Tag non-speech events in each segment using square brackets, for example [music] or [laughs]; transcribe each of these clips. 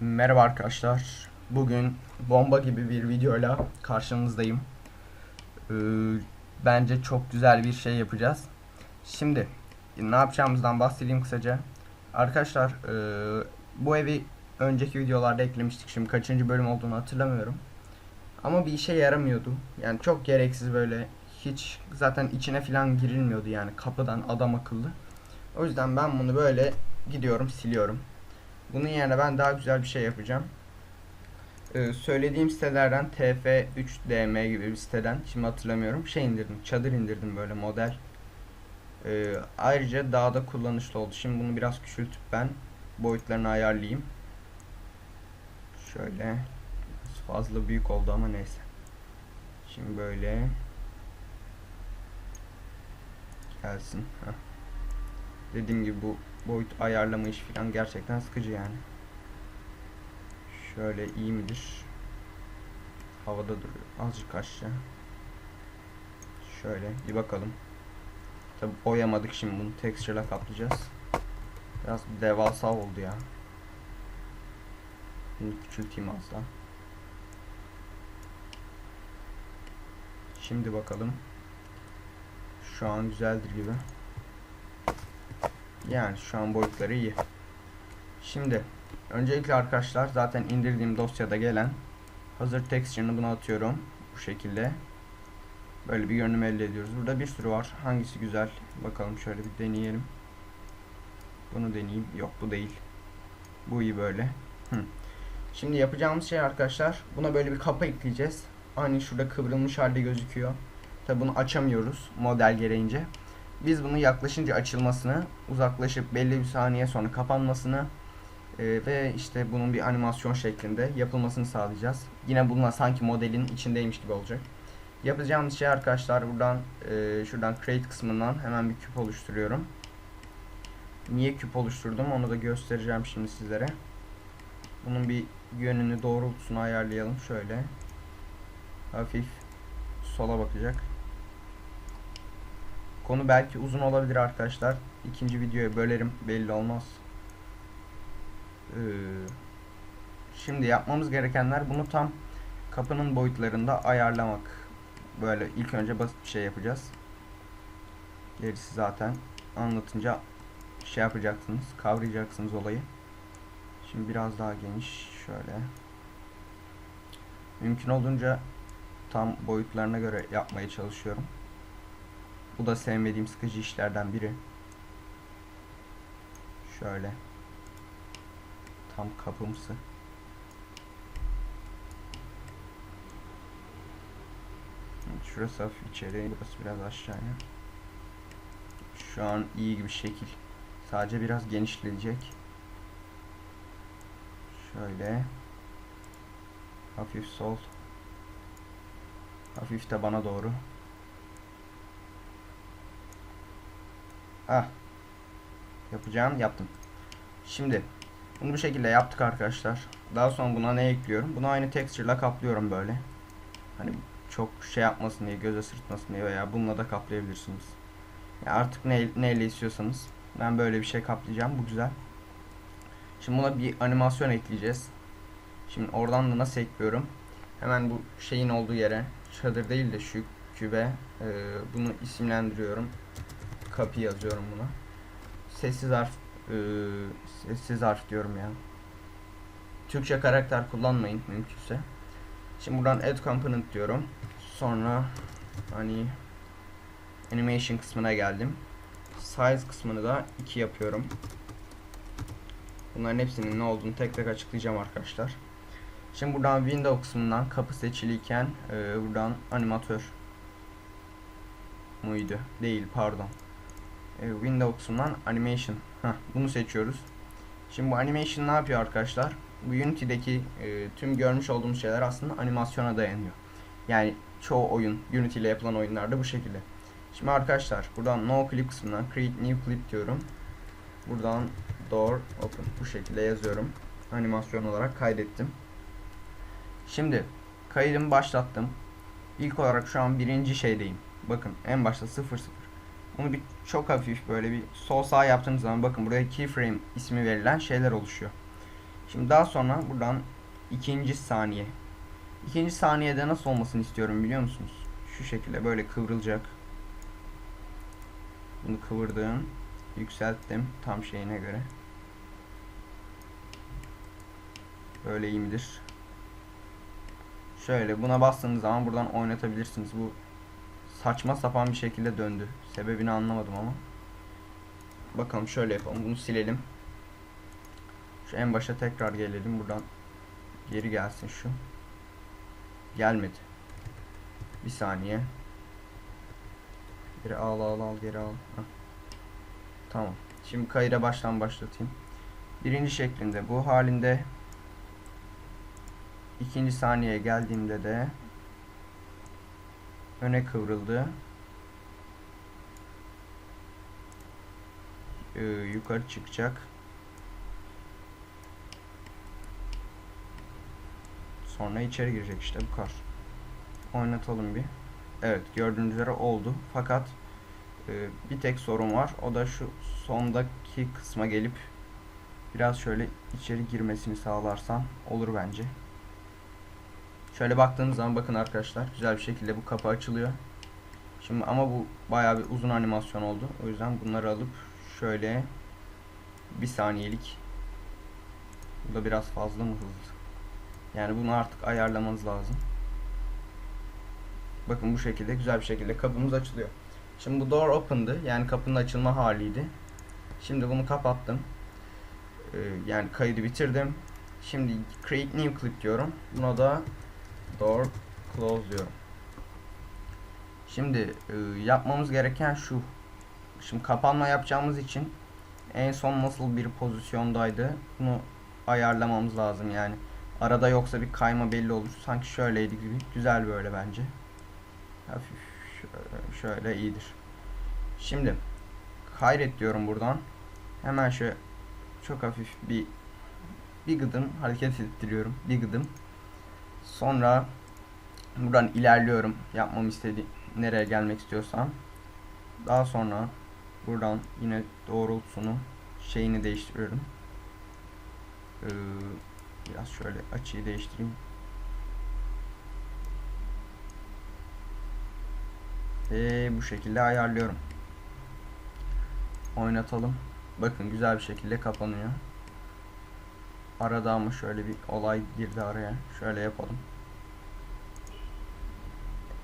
Merhaba arkadaşlar. Bugün bomba gibi bir videoyla karşınızdayım. Ee, bence çok güzel bir şey yapacağız. Şimdi ne yapacağımızdan bahsedeyim kısaca. Arkadaşlar e, bu evi önceki videolarda eklemiştik. Şimdi kaçıncı bölüm olduğunu hatırlamıyorum. Ama bir işe yaramıyordu. Yani çok gereksiz böyle hiç zaten içine falan girilmiyordu yani kapıdan adam akıllı. O yüzden ben bunu böyle gidiyorum siliyorum. Bunun yerine ben daha güzel bir şey yapacağım. Ee, söylediğim sitelerden TF3DM gibi bir siteden şimdi hatırlamıyorum şey indirdim çadır indirdim böyle model. Ee, ayrıca daha da kullanışlı oldu. Şimdi bunu biraz küçültüp ben boyutlarını ayarlayayım. Şöyle fazla büyük oldu ama neyse. Şimdi böyle gelsin. Heh. Dediğim gibi bu boyut ayarlama işi falan gerçekten sıkıcı yani. Şöyle iyi midir? Havada duruyor. Azıcık aşağı. Şöyle bir bakalım. Tabi boyamadık şimdi bunu texture'la kaplayacağız. Biraz devasa oldu ya. Bunu küçülteyim az daha. Şimdi bakalım. Şu an güzeldir gibi. Yani şu an boyutları iyi. Şimdi öncelikle arkadaşlar zaten indirdiğim dosyada gelen hazır texture'ını buna atıyorum. Bu şekilde. Böyle bir görünüm elde ediyoruz. Burada bir sürü var. Hangisi güzel? Bakalım şöyle bir deneyelim. Bunu deneyeyim. Yok bu değil. Bu iyi böyle. Hı. Şimdi yapacağımız şey arkadaşlar. Buna böyle bir kapı ekleyeceğiz. Aynı şurada kıvrılmış halde gözüküyor. Tabi bunu açamıyoruz model gereğince. Biz bunu yaklaşınca açılmasını, uzaklaşıp belli bir saniye sonra kapanmasını e, ve işte bunun bir animasyon şeklinde yapılmasını sağlayacağız. Yine bununla sanki modelin içindeymiş gibi olacak. Yapacağımız şey arkadaşlar buradan e, şuradan create kısmından hemen bir küp oluşturuyorum. Niye küp oluşturdum onu da göstereceğim şimdi sizlere. Bunun bir yönünü doğrultusunu ayarlayalım şöyle. Hafif sola bakacak. Konu belki uzun olabilir arkadaşlar. İkinci videoya bölerim belli olmaz. Ee, şimdi yapmamız gerekenler bunu tam kapının boyutlarında ayarlamak. Böyle ilk önce basit bir şey yapacağız. Gerisi zaten anlatınca şey yapacaksınız, kavrayacaksınız olayı. Şimdi biraz daha geniş şöyle. Mümkün olduğunca tam boyutlarına göre yapmaya çalışıyorum. Bu da sevmediğim sıkıcı işlerden biri. Şöyle. Tam kapımsı. Şurası hafif içeri, burası biraz aşağıya. Şu an iyi gibi şekil. Sadece biraz genişleyecek. Şöyle. Hafif sol. Hafif de bana doğru. Ah. Yapacağım yaptım. Şimdi bunu bu şekilde yaptık arkadaşlar. Daha sonra buna ne ekliyorum? Bunu aynı texture'la kaplıyorum böyle. Hani çok şey yapmasın diye, göze sırtmasın diye veya bununla da kaplayabilirsiniz. Ya artık ne, neyle istiyorsanız. Ben böyle bir şey kaplayacağım. Bu güzel. Şimdi buna bir animasyon ekleyeceğiz. Şimdi oradan da nasıl ekliyorum? Hemen bu şeyin olduğu yere çadır değil de şu kübe e, bunu isimlendiriyorum kapı yazıyorum buna. Sessiz harf e, sessiz harf diyorum ya. Türkçe karakter kullanmayın mümkünse. Şimdi buradan add component diyorum. Sonra hani animation kısmına geldim. Size kısmını da 2 yapıyorum. Bunların hepsinin ne olduğunu tek tek açıklayacağım arkadaşlar. Şimdi buradan window kısmından kapı seçiliyken e, buradan animatör muydu? Değil pardon e, Windows kısmından Animation. Heh, bunu seçiyoruz. Şimdi bu animation ne yapıyor arkadaşlar? Bu Unity'deki e, tüm görmüş olduğumuz şeyler aslında animasyona dayanıyor. Yani çoğu oyun, Unity ile yapılan oyunlarda bu şekilde. Şimdi arkadaşlar buradan No Clip kısmından Create New Clip diyorum. Buradan Door Open bu şekilde yazıyorum. Animasyon olarak kaydettim. Şimdi kaydımı başlattım. İlk olarak şu an birinci şeydeyim. Bakın en başta 0 0 bunu bir çok hafif böyle bir sol sağ yaptığınız zaman bakın buraya keyframe ismi verilen şeyler oluşuyor. Şimdi daha sonra buradan ikinci saniye. İkinci saniyede nasıl olmasını istiyorum biliyor musunuz? Şu şekilde böyle kıvrılacak. Bunu kıvırdım. Yükselttim tam şeyine göre. Böyle iyi midir? Şöyle buna bastığınız zaman buradan oynatabilirsiniz. Bu saçma sapan bir şekilde döndü. Sebebini anlamadım ama. Bakalım şöyle yapalım. Bunu silelim. Şu en başa tekrar gelelim. Buradan geri gelsin şu. Gelmedi. Bir saniye. Geri al al al geri al. Heh. Tamam. Şimdi kayıra baştan başlatayım. Birinci şeklinde bu halinde ikinci saniyeye geldiğimde de öne kıvrıldı. Ee, yukarı çıkacak. Sonra içeri girecek işte bu kadar. Oynatalım bir. Evet gördüğünüz üzere oldu. Fakat e, bir tek sorun var. O da şu sondaki kısma gelip biraz şöyle içeri girmesini sağlarsam olur bence. Şöyle baktığınız zaman bakın arkadaşlar güzel bir şekilde bu kapı açılıyor. Şimdi ama bu bayağı bir uzun animasyon oldu. O yüzden bunları alıp şöyle bir saniyelik bu da biraz fazla mı hızlı? Yani bunu artık ayarlamanız lazım. Bakın bu şekilde güzel bir şekilde kapımız açılıyor. Şimdi bu door open'dı. Yani kapının açılma haliydi. Şimdi bunu kapattım. Ee, yani kaydı bitirdim. Şimdi create new clip diyorum. Buna da door close diyorum. Şimdi e, yapmamız gereken şu. Şimdi kapanma yapacağımız için en son nasıl bir pozisyondaydı bunu ayarlamamız lazım yani. Arada yoksa bir kayma belli olur. Sanki şöyleydi gibi. Güzel böyle bence. Hafif şöyle, şöyle iyidir. Şimdi kaydet diyorum buradan. Hemen şöyle çok hafif bir bir gıdım hareket ettiriyorum. Bir gıdım. Sonra buradan ilerliyorum. Yapmamı istediğim nereye gelmek istiyorsam. Daha sonra buradan yine doğrultusunu şeyini değiştiriyorum. Ee, biraz şöyle açıyı değiştireyim. Ve bu şekilde ayarlıyorum. Oynatalım. Bakın güzel bir şekilde kapanıyor. Arada ama şöyle bir olay girdi araya. Şöyle yapalım.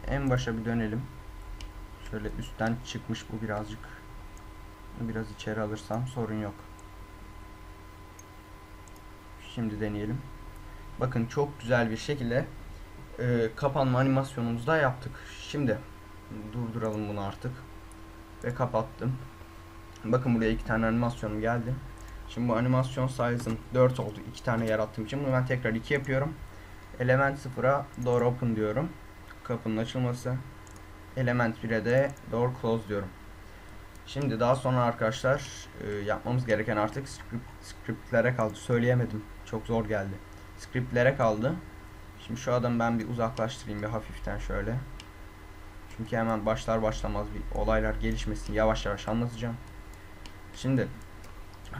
En başa bir dönelim. Şöyle üstten çıkmış bu birazcık. Biraz içeri alırsam sorun yok. Şimdi deneyelim. Bakın çok güzel bir şekilde e, kapanma animasyonumuzu da yaptık. Şimdi durduralım bunu artık. Ve kapattım. Bakın buraya iki tane animasyonum geldi. Şimdi bu animasyon size'ım 4 oldu. iki tane yarattığım için bunu ben tekrar 2 yapıyorum. Element 0'a door open diyorum. Kapının açılması. Element 1'e de door close diyorum. Şimdi daha sonra arkadaşlar e, yapmamız gereken artık script, scriptlere kaldı. Söyleyemedim. Çok zor geldi. Scriptlere kaldı. Şimdi şu adamı ben bir uzaklaştırayım bir hafiften şöyle. Çünkü hemen başlar başlamaz bir olaylar gelişmesin yavaş yavaş anlatacağım. Şimdi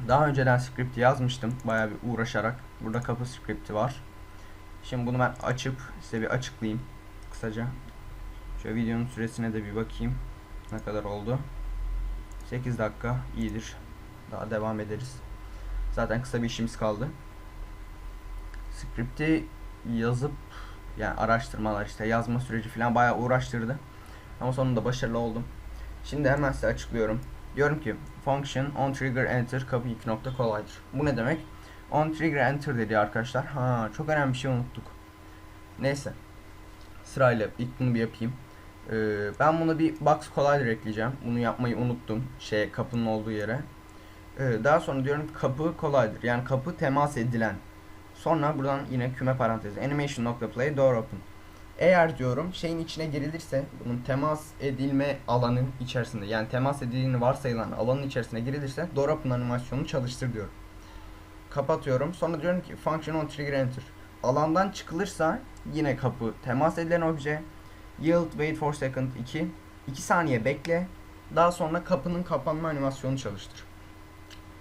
daha önceden script yazmıştım bayağı bir uğraşarak. Burada kapı scripti var. Şimdi bunu ben açıp size bir açıklayayım kısaca. Şöyle videonun süresine de bir bakayım. Ne kadar oldu? 8 dakika iyidir. Daha devam ederiz. Zaten kısa bir işimiz kaldı. Script'i yazıp yani araştırmalar işte yazma süreci falan bayağı uğraştırdı. Ama sonunda başarılı oldum. Şimdi hemen size açıklıyorum. Diyorum ki function on trigger enter kapı 2 nokta kolaydır. Bu ne demek? On trigger enter dedi arkadaşlar. Ha çok önemli bir şey unuttuk. Neyse. Sırayla ilk bunu bir yapayım. Ee, ben bunu bir box collider ekleyeceğim. Bunu yapmayı unuttum. Şey kapının olduğu yere. Ee, daha sonra diyorum kapı collider. Yani kapı temas edilen. Sonra buradan yine küme parantezi. Animation nokta play door open. Eğer diyorum şeyin içine girilirse bunun temas edilme alanın içerisinde yani temas edildiğini varsayılan alanın içerisine girilirse door open animasyonunu çalıştır diyorum. Kapatıyorum. Sonra diyorum ki function on trigger enter. Alandan çıkılırsa yine kapı temas edilen obje yield wait for second 2 2 saniye bekle. Daha sonra kapının kapanma animasyonu çalıştır.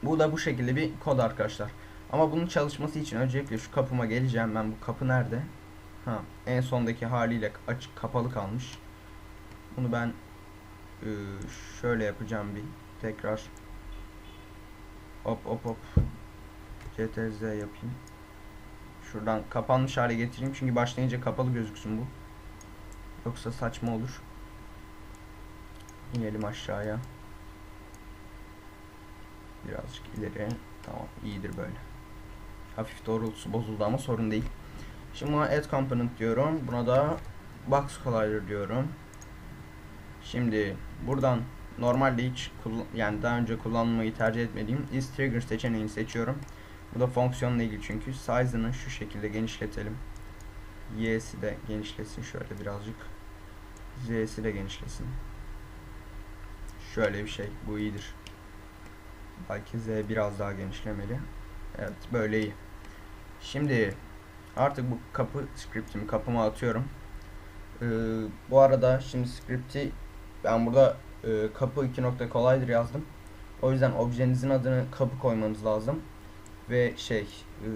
Bu da bu şekilde bir kod arkadaşlar. Ama bunun çalışması için öncelikle şu kapıma geleceğim. Ben bu kapı nerede? Ha, en sondaki haliyle açık kapalı kalmış. Bunu ben e, şöyle yapacağım bir tekrar. Hop hop hop. CTRZ yapayım. Şuradan kapanmış hale getireyim çünkü başlayınca kapalı gözüksün bu. Yoksa saçma olur. İnelim aşağıya. Birazcık ileri. Tamam iyidir böyle. Hafif doğrultusu bozuldu ama sorun değil. Şimdi buna add component diyorum. Buna da box collider diyorum. Şimdi buradan normalde hiç yani daha önce kullanmayı tercih etmediğim is trigger seçeneğini seçiyorum. Bu da fonksiyonla ilgili çünkü size'ını şu şekilde genişletelim. Y'si de genişlesin şöyle birazcık. Z'si de genişlesin. Şöyle bir şey. Bu iyidir. Belki Z biraz daha genişlemeli. Evet böyle iyi. Şimdi artık bu kapı scriptimi kapıma atıyorum. Ee, bu arada şimdi script'i ben burada e, kapı 2.collider yazdım. O yüzden objenizin adını kapı koymanız lazım. Ve şey e,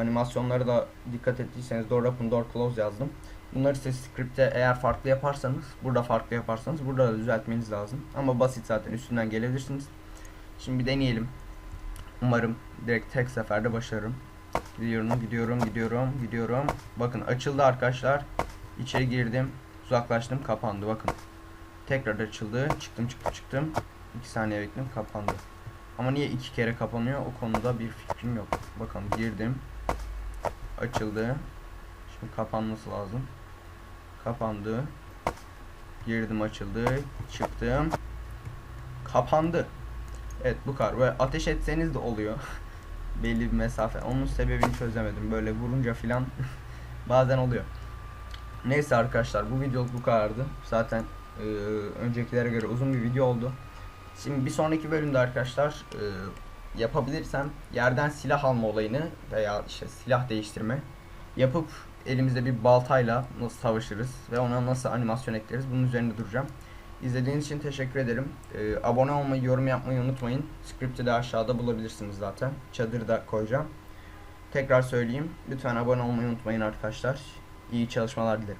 animasyonlara da dikkat ettiyseniz door open door close yazdım. Bunları size script'te eğer farklı yaparsanız, burada farklı yaparsanız burada da düzeltmeniz lazım. Ama basit zaten üstünden gelebilirsiniz. Şimdi bir deneyelim. Umarım direkt tek seferde başarırım. Gidiyorum, gidiyorum, gidiyorum, gidiyorum. Bakın açıldı arkadaşlar. İçeri girdim, uzaklaştım, kapandı. Bakın. Tekrar açıldı. Çıktım, çıktım, çıktım. 2 saniye bekledim, kapandı. Ama niye iki kere kapanıyor? O konuda bir fikrim yok. Bakalım girdim. Açıldı. Şimdi kapanması lazım. Kapandı. Girdim açıldı. Çıktım. Kapandı. Evet bu kadar. Böyle ateş etseniz de oluyor. [laughs] Belli bir mesafe. Onun sebebini çözemedim. Böyle vurunca filan [laughs] bazen oluyor. Neyse arkadaşlar bu video bu kadardı. Zaten e, öncekilere göre uzun bir video oldu. Şimdi bir sonraki bölümde arkadaşlar e, yapabilirsem yerden silah alma olayını veya işte silah değiştirme yapıp elimizde bir baltayla nasıl savaşırız ve ona nasıl animasyon ekleriz bunun üzerinde duracağım. İzlediğiniz için teşekkür ederim. Ee, abone olmayı, yorum yapmayı unutmayın. Script'i de aşağıda bulabilirsiniz zaten. Çadırı da koyacağım. Tekrar söyleyeyim. Lütfen abone olmayı unutmayın arkadaşlar. İyi çalışmalar dilerim.